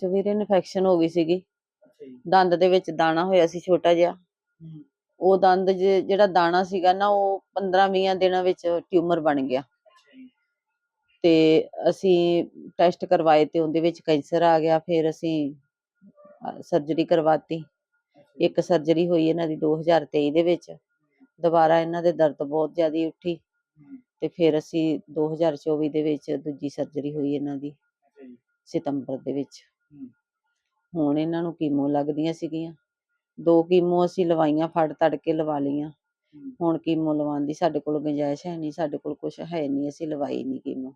ਚ ਵੀਰੇ ਇਨਫੈਕਸ਼ਨ ਹੋ ਗਈ ਸੀਗੀ। ਅੱਛਾ ਜੀ। ਦੰਦ ਦੇ ਵਿੱਚ ਦਾਣਾ ਹੋਇਆ ਸੀ ਛੋਟਾ ਜਿਹਾ। ਹੂੰ। ਉਹ ਦੰਦ ਜਿਹੜਾ ਦਾਣਾ ਸੀਗਾ ਨਾ ਉਹ 15-20 ਦਿਨਾਂ ਵਿੱਚ ਟਿਊਮਰ ਬਣ ਗਿਆ। ਅੱਛਾ ਜੀ। ਤੇ ਅਸੀਂ ਟੈਸਟ ਕਰਵਾਏ ਤੇ ਉਹਦੇ ਵਿੱਚ ਕੈਂਸਰ ਆ ਗਿਆ ਫਿਰ ਅਸੀਂ ਸਰਜਰੀ ਕਰਵਾਤੀ। ਅੱਛਾ ਜੀ। ਇੱਕ ਸਰਜਰੀ ਹੋਈ ਇਹਨਾਂ ਦੀ 2023 ਦੇ ਵਿੱਚ। ਦੁਬਾਰਾ ਇਹਨਾਂ ਦੇ ਦਰਦ ਬਹੁਤ ਜ਼ਿਆਦਾ ਉੱਠੀ। ਹੂੰ, ਤੇ ਫਿਰ ਅਸੀਂ 2024 ਦੇ ਵਿੱਚ ਦੂਜੀ ਸਰਜਰੀ ਹੋਈ ਇਹਨਾਂ ਦੀ ਅੱਛਾ ਜੀ। ਸਤੰਬਰ ਦੇ ਵਿੱਚ। ਹੁਣ ਇਹਨਾਂ ਨੂੰ ਕੀਮੋ ਲੱਗਦੀਆਂ ਸੀਗੀਆਂ। ਦੋ ਕੀਮੋ ਅਸੀਂ ਲਵਾਈਆਂ ਫੜ ਤੜ ਕੇ ਲਵਾ ਲਈਆਂ। ਹੁਣ ਕੀਮੋ ਲਵਾਉਣ ਦੀ ਸਾਡੇ ਕੋਲ ਗੁੰਜਾਇਸ਼ ਹੈ ਨਹੀਂ ਸਾਡੇ ਕੋਲ ਕੁਝ ਹੈ ਨਹੀਂ ਅਸੀਂ ਲਵਾਈ ਨਹੀਂ ਕੀਮੋ।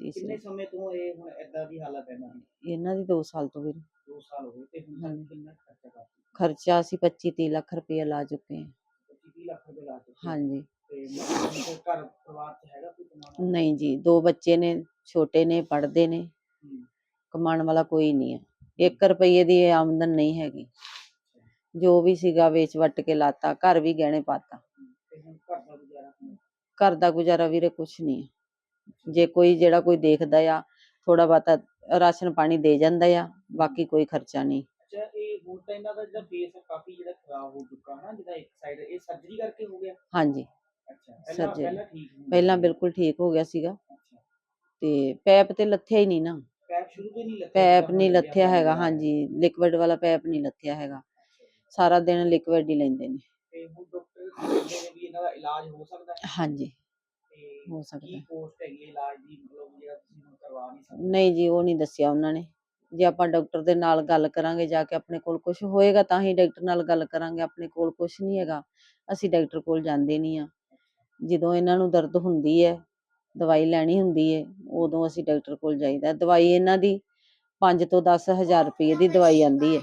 ਕਿੰਨੇ ਸਮੇਂ ਤੋਂ ਇਹ ਹੁਣ ਏਦਾਂ ਦੀ ਹਾਲਤ ਹੈ ਨਾ ਇਹਨਾਂ ਦੀ 2 ਸਾਲ ਤੋਂ ਵੀ 2 ਸਾਲ ਹੋ ਗਏ ਤੇ ਹੁਣ। ਤੱਕ ਕਿੰਨਾ ਖਰਚਾ ਕਰਦੇ ਖਰਚਾ ਅਸੀਂ 25 30 ਲੱਖ ਰੁਪਏ ਲਾ ਚੁੱਕੇ ਹਾਂ। 25 ਲੱਖ ਰੁਪਏ ਲਾ ਚੁੱਕੇ ਹੋ। ਹਾਂਜੀ। ਤੇ ਘਰ ਪਰਿਵਾਰ ਚ ਹੈਗਾ ਕੋਈ? ਨਹੀਂ ਜੀ ਦੋ ਬੱਚੇ ਨੇ ਛੋਟੇ ਨੇ ਪੜ੍ਹਦੇ ਨੇ। ਕਮਾਉਣ ਵਾਲਾ ਕੋਈ ਨਹੀਂ ਹੈ। 1 ਰੁਪਏ ਦੀ ਆਮਦਨ ਨਹੀਂ ਹੈਗੀ। ਜੋ ਵੀ ਸੀਗਾ ਵੇਚ ਵੱਟ ਕੇ ਲਾਤਾ ਘਰ ਵੀ ਗਹਿਣੇ ਪਾਤਾ। ਘਰ ਦਾ ਗੁਜ਼ਾਰਾ ਵੀਰੇ ਕੁਛ ਨਹੀਂ ਹੈ। ਜੇ ਕੋਈ ਜਿਹੜਾ ਕੋਈ ਦੇਖਦਾ ਆ ਥੋੜਾ ਬਹੁਤਾ ਰਾਸ਼ਨ ਪਾਣੀ ਦੇ ਜਾਂਦਾ ਆ ਬਾਕੀ ਕੋਈ ਖਰਚਾ ਨਹੀਂ। ਅੱਛਾ ਇਹ ਹੁਣ ਤਾਂ ਇਹਨਾਂ ਦਾ ਜਿਹੜਾ ਬੇਸ ਹੈ ਕਾਫੀ ਜਿਹੜਾ ਖਰਾਬ ਹੋ ਚੁੱਕਾ ਹੈ ਨਾ ਜਿਹਦਾ ਇੱਕ ਸਾਈਡ ਇਹ ਸਰਜਰੀ ਕਰਕੇ ਹੋ ਗਿਆ? ਹਾਂਜੀ। ਅੱਛਾ ਪਹਿਲਾਂ। ਬਿਲਕੁਲ ਠੀਕ ਹੋ ਗਿਆ ਸੀਗਾ। ਤੇ ਪੈਪ ਤੇ ਲੱਥਿਆ ਹੀ ਨਹੀਂ ਨਾ। ਸ਼ੁਰੂ ਤੋਂ ਹੀ ਨਹੀਂ ਲੱਥਿਆ ਪੈਪ ਨਹੀਂ ਹੁਣ ਲੱਥਿਆ ਹੈਗਾ। ਹਾਂਜੀ ਲਿਕਵਿਡ ਵਾਲਾ ਪੈਪ ਨਹੀਂ ਲੱਥਿਆ ਹੈਗਾ। ਸਾਰਾ ਦਿਨ ਲਿਕਵਿਡ ਹੀ ਲੈਂਦੇ ਨੇ। ਤੇ ਹੁਣ ਡਾਕਟਰ ਕਹਿੰਦੇ ਨੇ ਵੀ ਇਹਨਾਂ ਦਾ ਇਲਾਜ ਹੋ ਸਕਦਾ ਹੈ। ਹਾਂਜੀ। ਤੇ ਹੋ ਕੀ ਸਕਦਾ ਕੋਸਟ ਹੈਗੀ ਹੈ ਇਲਾਜ ਦੀ ਮਤਲਬ ਜਿਹੜਾ ਤੁਸੀਂ ਹੁਣ ਕਰਵਾ ਨਹੀਂ ਸਕਦੇ। ਨਹੀਂ ਜੀ ਉਹ ਨਹੀਂ ਦੱਸਿਆ ਉਹਨਾਂ ਨੇ। ਜੇ ਆਪਾਂ ਡਾਕਟਰ ਦੇ ਨਾਲ ਗੱਲ ਕਰਾਂਗੇ ਜਾ ਕੇ ਆਪਣੇ ਕੋਲ ਕੁਝ ਹੋਏਗਾ ਤਾਂ ਹੀ ਡਾਕਟਰ ਨਾਲ ਗੱਲ ਕਰਾਂਗੇ। ਆਪਣੇ ਕੋਲ ਕੁਝ ਨਹੀਂ ਹੈਗਾ। ਅਸੀਂ ਡਾਕਟਰ ਕੋਲ ਜਾਂਦੇ ਨਹੀਂ ਆ ਜਦੋਂ ਇਹਨਾਂ ਨੂੰ ਦਰਦ ਹੁੰਦੀ ਹੈ ਦਵਾਈ ਲੈਣੀ ਹੁੰਦੀ ਹੈ ਉਦੋਂ ਅਸੀਂ ਡਾਕਟਰ ਕੋਲ ਜਾਈਦਾ। ਦਵਾਈ ਇਹਨਾਂ ਦੀ 5 ਤੋਂ 10000 ਰੁਪਏ ਦੀ ਦਵਾਈ ਆਂਦੀ ਹੈ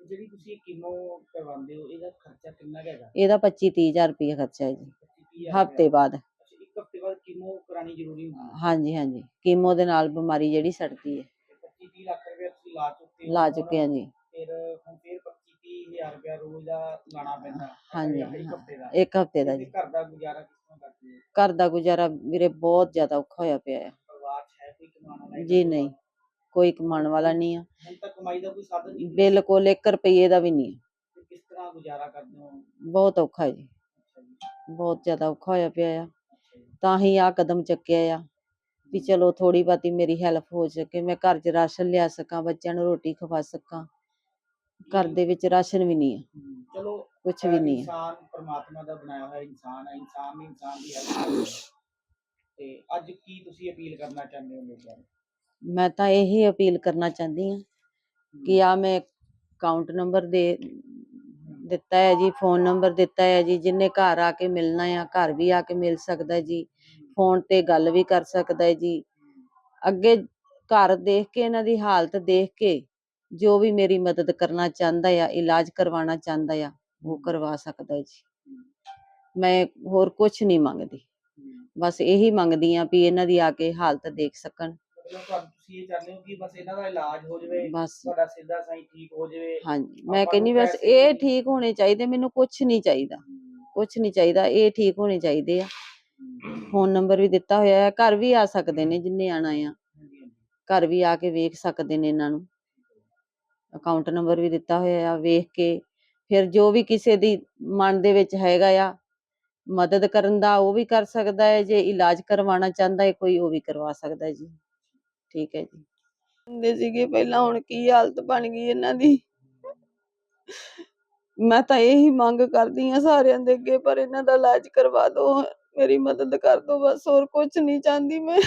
ਤੇ ਜਿਹੜੀ ਤੁਸੀਂ ਕੀਮੋ ਕਰਵਾਉਂਦੇ ਹੋ ਇਹਦਾ ਖਰਚਾ ਕਿੰਨਾ ਕੁ ਹੈਗਾ? ਇਹਦਾ 25 30000 ਰੁਪਏ ਖਰਚਾ ਹੈ ਜੀ। 25 ਹਜ਼ਾਰ ਹਫ਼ਤੇ ਬਾਅਦ। ਅੱਛਾ ਇੱਕ ਹਫ਼ਤੇ ਬਾਅਦ ਕੀਮੋ ਕਰਾਣੀ ਜ਼ਰੂਰੀ ਹੁੰਦੀ ਹੈ? ਹਾਂਜੀ ਹਾਂਜੀ। ਕੀਮੋ ਦੇ ਨਾਲ ਬਿਮਾਰੀ ਜਿਹੜੀ ਸੜਦੀ ਹੈ ਤੇ 25 30 ਲੱਖ ਰੁਪਏ ਤੁਸੀਂ ਲਾ ਚੁੱਕੇ ਹੋ। ਲਾ ਹੁਣ ਚੁੱਕੇ ਹਾਂ ਜੀ। ਫਿਰ ਹੁਣ ਫਿਰ 25 30 ਹਜ਼ਾਰ ਰੁਪਏ ਰੋਜ਼ ਦਾ ਲਾਣਾ ਪੈਂਦਾ। ਹਾਂਜੀ, ਇੱਕ ਹਫ਼ਤੇ ਦਾ। ਇੱਕ ਹਫ਼ਤੇ ਦਾ ਤੇ ਜੀ। ਘਰ ਦਾ ਗੁਜ਼ਾਰਾ ਕਿਸ ਘਰ ਦਾ ਗੁਜ਼ਾਰਾ ਵੀਰੇ ਬਹੁਤ ਜ਼ਿਆਦਾ ਔਖਾ ਹੋਇਆ ਪਿਆ ਪਰਿਵਾਰ ਚ ਹੈ ਕੋਈ ਕਮਾਉਣ ਵਾਲਾ ਜੀ ਨਹੀਂ ਕੋਈ ਕਮਾਉਣ ਵਾਲਾ ਨਹੀਂ ਆ। ਹੁਣ ਤੱਕ ਕਮਾਈ ਦਾ ਕੋਈ ਸਾਧਨ ਨਹੀਂ ਬਿਲਕੁਲ 1 ਰੁਪਏ ਦਾ ਵੀ ਨਹੀਂ ਹੈ। ਤੇ ਕਿਸ ਤਰ੍ਹਾਂ ਗੁਜ਼ਾਰਾ ਕਰਦੇ ਹੋ? ਬਹੁਤ ਔਖਾ ਜੀ। ਅੱਛਾ ਜੀ। ਬਹੁਤ ਜ਼ਿਆਦਾ ਔਖਾ ਹੋਇਆ ਪਿਆ ਆ। ਅੱਛਾ ਜੀ। ਤਾਂ ਹੀ ਆ ਕਦਮ ਚੱਕਿਆ ਆ ਵੀ ਚਲੋ ਥੋੜੀ ਬਾਤੀ ਮੇਰੀ ਹੈਲਪ ਹੋ ਸਕੇ ਮੈਂ ਘਰ 'ਚ ਰਾਸ਼ਨ ਲਿਆ ਸਕਾਂ ਬੱਚਿਆਂ ਨੂੰ ਰੋਟੀ ਖਵਾ ਸਕਾਂ। ਘਰ ਦੇ ਵਿੱਚ ਰਾਸ਼ਨ ਵੀ ਨਹੀਂ ਹੈ। ਚਲੋ ਕੁਛ ਵੀ ਨਹੀਂ ਹੈ। ਇਨਸਾਨ ਪਰਮਾਤਮਾ ਦਾ ਬਣਾਇਆ ਹੋਇਆ ਇਨਸਾਨ ਹੈ ਇਨਸਾਨ ਨੇ ਇਨਸਾਨ ਦੀ ਹੈਲਪ। ਤੇ ਅੱਜ ਕੀ ਤੁਸੀਂ ਅਪੀਲ ਕਰਨਾ ਚਾਹੁੰਦੇ ਹੋ ਲੋਕਾਂ ਨੂੰ ਮੈਂ ਤਾਂ ਇਹੀ ਅਪੀਲ ਕਰਨਾ ਚਾਹੁੰਦੀ ਹਾਂ ਕਿ ਆ ਮੈਂ ਅਕਾਊਂਟ ਨੰਬਰ ਦੇ ਦਿੱਤਾ ਹੈ ਜੀ ਫੋਨ ਨੰਬਰ ਦਿੱਤਾ ਹੈ ਜੀ ਜਿੰਨੇ ਘਰ ਆ ਕੇ ਮਿਲਣਾ ਆ ਘਰ ਵੀ ਆ ਕੇ ਮਿਲ ਸਕਦਾ ਜੀ ਫੋਨ ਤੇ ਗੱਲ ਵੀ ਕਰ ਸਕਦਾ ਹੈ। ਜੀ ਅੱਗੇ ਘਰ ਦੇਖ ਕੇ ਇਹਨਾਂ ਦੀ ਹਾਲਤ ਦੇਖ ਕੇ ਜੋ ਵੀ ਮੇਰੀ ਮਦਦ ਕਰਨਾ ਚਾਹੁੰਦਾ ਆ ਇਲਾਜ ਕਰਵਾਉਣਾ ਚਾਹੁੰਦਾ ਆ ਉਹ ਕਰਵਾ ਸਕਦਾ ਹੈ ਜੀ। ਮੈਂ ਹੋਰ ਕੁਝ ਨਹੀਂ ਮੰਗਦੀ। ਬਸ ਇਹੀ ਮੰਗਦੀ ਆ ਵੀ ਇਹਨਾਂ ਦੀ ਆ ਕੇ ਹਾਲਤ ਦੇਖ ਸਕਣ। ਮਤਲਬ ਤੁਹਾਨੂੰ ਤੁਸੀਂ ਇਹ ਚਾਹੁੰਦੇ ਹੋ ਕਿ ਬਸ ਇਹਨਾਂ ਦਾ ਇਲਾਜ ਹੋ ਜਾਵੇ ਬਸ। ਤੁਹਾਡਾ ਸਿੱਧਾ ਸਹੀ ਠੀਕ ਹੋ ਜਾਵੇ ਹਾਂਜੀ ਮੈਂ ਕਹਿੰਨੀ ਬਸ ਇਹ ਠੀਕ ਹੋਣੇ ਚਾਹੀਦੇ ਮੈਨੂੰ ਕੁਝ ਨਹੀਂ ਚਾਹੀਦਾ। ਕੁਝ ਨਹੀਂ ਚਾਹੀਦਾ ਇਹ ਠੀਕ ਹੋਣੇ ਚਾਹੀਦੇ ਆ। ਫੋਨ ਨੰਬਰ ਵੀ ਦਿੱਤਾ ਹੋਇਆ ਹੈ ਘਰ ਵੀ ਆ ਸਕਦੇ ਨੇ ਜਿੰਨੇ ਆਣਾ ਆ। ਘਰ ਵੀ ਆ ਕੇ ਵੇਖ ਸਕਦੇ ਨੇ ਇਹਨਾਂ ਨੂੰ। ਅਕਾਊਂਟ ਨੰਬਰ ਵੀ ਦਿੱਤਾ ਹੋਇਆ ਆ, ਵੇਖ ਕੇ। ਫਿਰ ਜੋ ਵੀ ਕਿਸੇ ਦੀ ਮਨ ਦੇ ਵਿੱਚ ਹੈਗਾ ਆ, ਮਦਦ ਕਰਨ ਦਾ ਉਹ ਵੀ ਕਰ ਸਕਦਾ ਹੈ, ਜੇ ਇਲਾਜ ਕਰਵਾਉਣਾ ਚਾਹੁੰਦਾ ਹੈ, ਕੋਈ ਉਹ ਵੀ ਕਰਵਾ ਸਕਦਾ ਜੀ। ਠੀਕ ਹੈ ਜੀ। ਹੁੰਦੇ ਸੀਗੇ ਪਹਿਲਾਂ ਹੁਣ ਕੀ ਹਾਲਤ ਬਣ ਗਈ ਇਹਨਾਂ ਦੀ। ਮੈਂ ਤਾਂ ਇਹੀ ਮੰਗ ਕਰਦੀ ਆ ਸਾਰਿਆਂ ਦੇ ਅੱਗੇ, ਪਰ ਇਹਨਾਂ ਦਾ ਇਲਾਜ ਕਰਵਾ ਦਿਓ, ਮੇਰੀ ਮਦਦ ਕਰ ਦਿਓ, ਬਸ ਹੋਰ ਕੁਝ ਨਹੀਂ ਚਾਹੁੰਦੀ ਮੈਂ।